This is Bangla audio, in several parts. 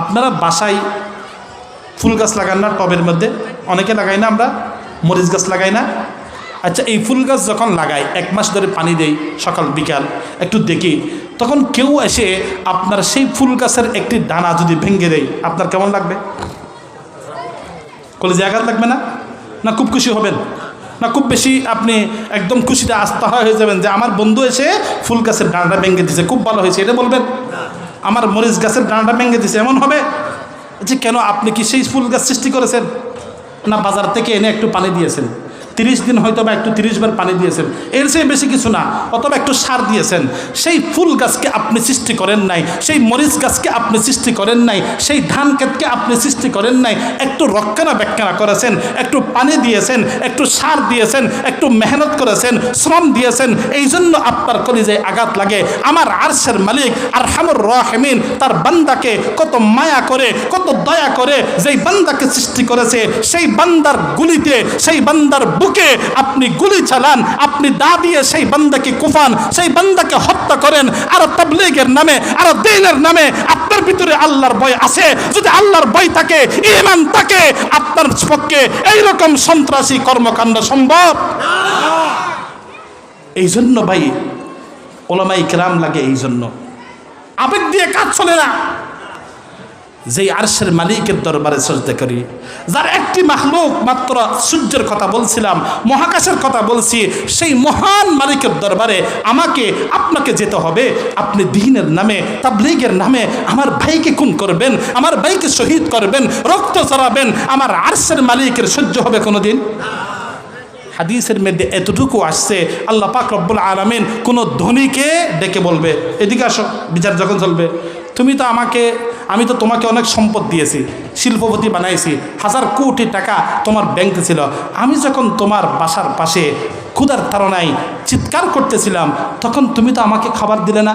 আপনারা বাসায় ফুল গাছ লাগান না টবের মধ্যে। অনেকে লাগাই না আমরা, মরিচ গাছ লাগাই না। আচ্ছা এই ফুল গাছ যখন লাগাই, এক মাস ধরে পানি দেই সকাল, বিকাল, একটু দেখি, তখন কেউ এসে আপনার সেই ফুল গাছের একটি দানা যদি ভেঙে দেয় আপনার কেমন লাগবে? কলেজে আঘাত লাগবে না? না খুব খুশি হবেন? না খুব বেশি আপনি একদম খুশিতে আস্থা হয়ে যাবেন যে আমার বন্ধু এসে ফুল গাছের ডাঁটা ভেঙে দিছে খুব ভালো হয়েছে, এটা বলবেন? আমার মরিচ গাছের ডানাটা ভেঙে দিছে, এমন হবে যে কেন আপনি কি সেই ফুল গাছ সৃষ্টি করেছেন? না বাজার থেকে এনে একটু পানি দিয়েছেন? তিরিশ দিন হয়তো বা একটু তিরিশ বার পানি দিয়েছেন। এর চেয়ে বেশি কিছু না, অথবা একটু সার দিয়েছেন। সেই ফুল গাছকে আপনি সৃষ্টি করেন নাই, সেই মরিচ গাছকে আপনি সৃষ্টি করেন নাই, সেই ধান ক্ষেতকে আপনি সৃষ্টি করেন নাই, একটু রক্ষণা ব্যাখ্যানা করেছেন, একটু পানি দিয়েছেন, একটু সার দিয়েছেন, একটু মেহনত করেছেন, শ্রম দিয়েছেন, এই জন্য আপনার কলিজায় আঘাত লাগে। আমার আরশের মালিক আর হামুর রহমিন, তার বান্দাকে কত মায়া করে, কত দয়া করে যেই বান্দাকে সৃষ্টি করেছে, সেই বান্দার গুলিতে, সেই বান্দার বুকে আপনি গুলি চালান, আপনি দা দিয়ে সেই বান্দাকে কুফান, সেই বান্দাকে হত্যা করেন। আর তাবলিগের নামে, আর দিনের নামে আপনার ভিতরে আল্লাহর ভয় আছে। যদি আল্লাহর ভয় থাকে ইমান থাকে, আপনার পক্ষে এইরকম সন্ত্রাসী কর্মকাণ্ড সম্ভব? এই জন্য ভাই ওলামাই কেরাম লাগে এই জন্য আবেগ দিয়ে কাজ চলে না। যেই আরশের মালিকের দরবারে সজদে করি, যার একটি মাহলুক মাত্র সূর্যের কথা বলছিলাম, মহাকাশের কথা বলছি, সেই মহান মালিকের দরবারে আমাকে, আপনাকে যেতে হবে। আপনি দিনের নামে, তাবলিগের নামে আমার ভাইকে খুন করবেন, আমার ভাইকে শহীদ করবেন, রক্ত চড়াবেন আমার আরশের মালিকের সহ্য হবে কোনোদিন? হাদিসের মধ্যে এতটুকু আসছে, আল্লাহ পাক রব্বুল আলমিন কোনো ধনীকে ডেকে বলবে, এদিকে আসো, বিচার যখন চলবে। তুমি তো আমাকে, আমি তো তোমাকে অনেক সম্পদ দিয়েছি, শিল্পপতি বানাইছি, হাজার কোটি টাকা তোমার ব্যাংকে ছিল। আমি যখন তোমার বাসার পাশে ক্ষুধার তাড়নায় চিৎকার করতেছিলাম, তখন তুমি তো আমাকে খাবার দিলে না।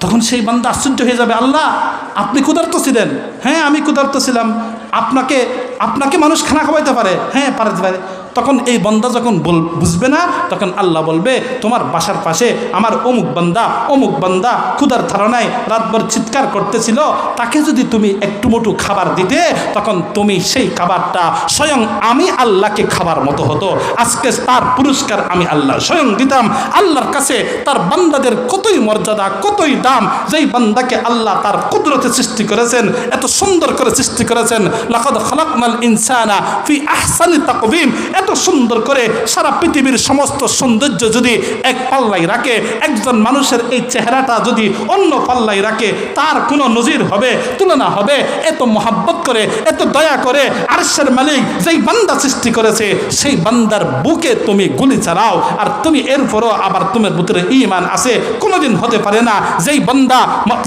তখন সেই বান্দা আশ্চর্য হয়ে যাবে, আল্লাহ, আপনি ক্ষুধার্ত ছিলেন। হ্যাঁ আমি ক্ষুধার্ত ছিলাম। আপনাকে আপনাকে মানুষ খানা খাওয়াইতে পারে। হ্যাঁ পারে। তখন এই বন্দা যখন বল, বুঝবে না, তখন আল্লাহ বলবে, তোমার বাসার পাশে আমার অমুক বান্দা অমুক বান্দা ক্ষুধার ধারণায় রাতভর চিৎকার করতেছিল, তাকে যদি তুমি একটু মোটু খাবার দিতে, তখন তুমি সেই খাবারটা স্বয়ং আমি আল্লাহকে খাবার মতো হতো। আজকে তার পুরস্কার আমি আল্লাহ স্বয়ং দিতাম। আল্লাহর কাছে তার বান্দাদের কতই মর্যাদা, কতই দাম, যেই বান্দাকে আল্লাহ তার কুদরতে সৃষ্টি করেছেন, এত সুন্দর করে সৃষ্টি করেছেন। লাকাদ খালাকনাল ইনসানা ফি আহসানি তাকবীম এত সুন্দর করে সারা পৃথিবীর সমস্ত সৌন্দর্য যদি এক পাল্লাই রাখে, একজন মানুষের এই চেহারাটা যদি অন্য পাল্লাই রাখে, তার কোনো নজির হবে, তুলনা হবে। এত মহাব্বত করে, এত দয়া করে আরশের মালিক যেই বান্দা সৃষ্টি করেছে, সেই বান্দার বুকে তুমি গুলি চালাও, আর তুমি এরপরও আবার তোমার ভিতরে ইমান আছে। কোনোদিন হতে পারে না যেই বান্দা,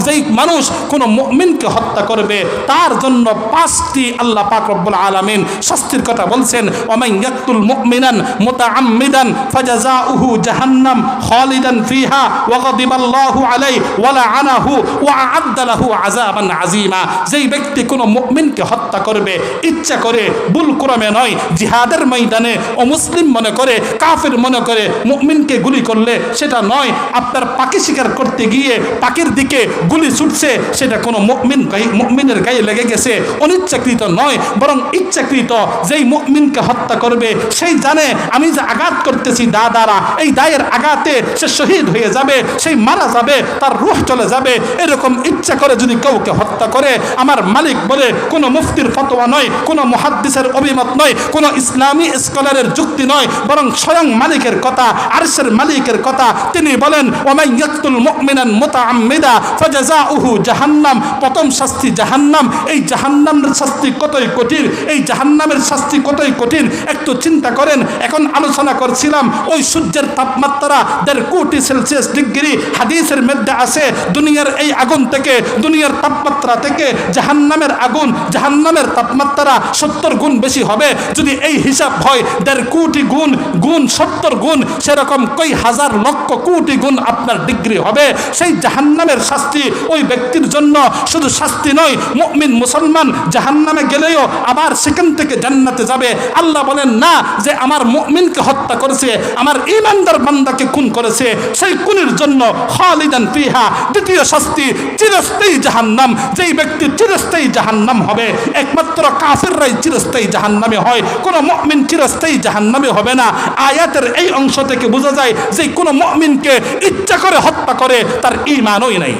যেই মানুষ কোনো মুমিনকে হত্যা করবে, তার জন্য পাঁচটি আল্লাহ পাক রব্বুল আলামিন শাস্তির কথা বলছেন ওমাই ইয়াকতুল মুমিনান মুতাআম্মিদান ফাজাযাউহু জাহান্নাম খালিদান ফিহা ওয়া গাদিবাল্লাহু আলাইহি ওয়া লাআনাহু ওয়া আ'আদ্দা লাহু আযাবান আযীমা। যেই ব্যক্তি কোনো মুমিনকে হত্যা করবে, ইচ্ছা করে, ভুল ক্রমে নয়, জিহাদের ময়দানে অমুসলিম মনে করে, কাফের মনে করে মুমিনকে গুলি করলে সেটা নয়, আপনার পাখি শিকার করতে গিয়ে পাখির দিকে গুলি ছুটছে, সেটা কোনো মুমিন মুমিনের গায়ে লেগে গেছে। অনিচ্ছাকৃত নয়, বরং ইচ্ছাকৃত। যেই মুমিনকে হত্যা করবে সেই জানে, আমি যে আঘাত করতেছি দা দ্বারা, এই দায়ের আঘাতে সে শহীদ হয়ে যাবে, সেই মারা যাবে, তার রুহ চলে যাবে। এরকম ইচ্ছা করে যদি কাউকে হত্যা করে, আমার মালিক বলে, কোনো মুফতির ফতোয়া নয়, কোনো মুহাদ্দিসের অভিমত নয়, কোনো ইসলামী স্কলারের যুক্তি নয়, বরং স্বয়ং মালিকের কথা, আরশের মালিকের কথা। তিনি বলেন ওমাই ইয়াকতুল মুমিনান মুতাআম্মিদা ফাজাযাউহু জাহান্নাম। প্রথম শাস্তি জাহান্নাম। এই জাহান্নামের শাস্তি কতই কঠিন? এই জাহান্নামের শাস্তি কতই কঠিন? একটু চিন্তা করেন, এখন আলোচনা করছিলাম, ওই সূর্যের তাপমাত্রা দেড় কোটি সেলসিয়াস ডিগ্রি হাদিসের মধ্যে আছে, দুনিয়ার এই আগুন থেকে, দুনিয়ার তাপমাত্রা থেকে জাহান্নামের আগুন, জাহান্নামের তাপমাত্রা সত্তর গুণ বেশি হবে, যদি এই হিসাব হয়, দেড় কোটি গুণ গুণ সত্তর গুণ, সেরকম কই হাজার লক্ষ কোটি গুণ আপনার ডিগ্রি হবে। সেই জাহান্নামের শাস্তি ওই ব্যক্তির জন্য শুধু শাস্তি নয়, মুমিন মুসলমান জাহান্নামে গেলেও আবার সেখান থেকে জান্নাতে যাবে। আল্লাহ বলেন, না যে আমার মুমিনকে হত্যা করেছে, আমার ইমানদার বান্দাকে খুন করেছে, সেই খুনের জন্য খালিদান ফিহা, দ্বিতীয় শাস্তি চিরস্থায়ী জাহান্নাম। যেই ব্যক্তি চিরস্থায়ী জাহান্নাম হবে, একমাত্র কাফেররাই চিরস্থায়ী জাহান্নামে হয়। কোনো মুমিন চিরস্থায়ী জাহান্নামে হবে না। আয়াতের এই অংশ থেকে বোঝা যায় যে কোনো মুমিনকে ইচ্ছা করে হত্যা করে, তার ইমানই নাই।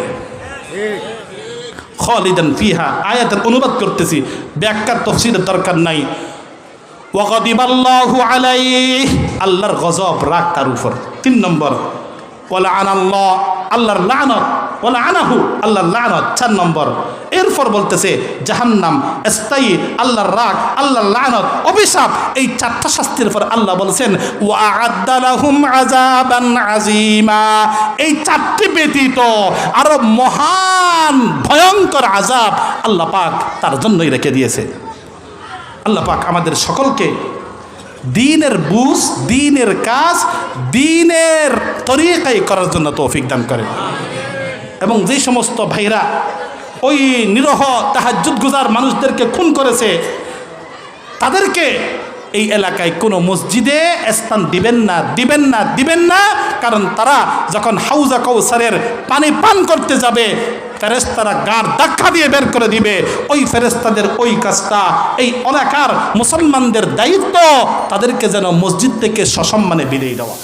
খালিদান ফিহা, আয়াতের অনুবাদ করতেছি। ব্যাখ্যার তফসিলের দরকার নাই। ওয়াগদিবাল্লাহু আলাইহ। আল্লাহর গজব, রাগ তার উপর। তিন নম্বর ওয়ালা আনাল্লাহ আল্লাহর লানত ওয়ালা আনাহু আল্লাহর লানত। চার নম্বর, এরপর বলতেছে, জাহান্নাম, স্থায়ী, আল্লাহর রাগ, আল্লাহর লানত, অভিশাপ। এই চারটা শাস্তির আল্লাহ বলছেন ওয়াআদ্দালাহুম আযাবান আযীমা। এই চারটি ব্যতীত আরও মহান, ভয়ঙ্কর আযাব আল্লাহ পাক তার জন্যই রেখে দিয়েছে। আল্লাহ পাক আমাদের সকলকে দিনের বুঝ, দিনের কাজ, দিনের তরিকাই করার জন্য তৌফিক দান করে। এবং যে সমস্ত ভাইরা ওই নিরহ তাহাজুদ গুজার মানুষদেরকে খুন করেছে, তাদেরকে এই এলাকায় কোনো মসজিদে স্থান দিবেন না দিবেন না দিবেন না। কারণ তারা যখন হাউজা কৌসারের পানি পান করতে যাবে ফেরেস্তারা গাঁর ধাক্কা দিয়ে বের করে দিবে। ওই ফেরেস্তাদের ওই কাজটা, এই এলাকার মুসলমানদের দায়িত্ব তাদেরকে যেন মসজিদ থেকে সসম্মানে বিদায় দেওয়া।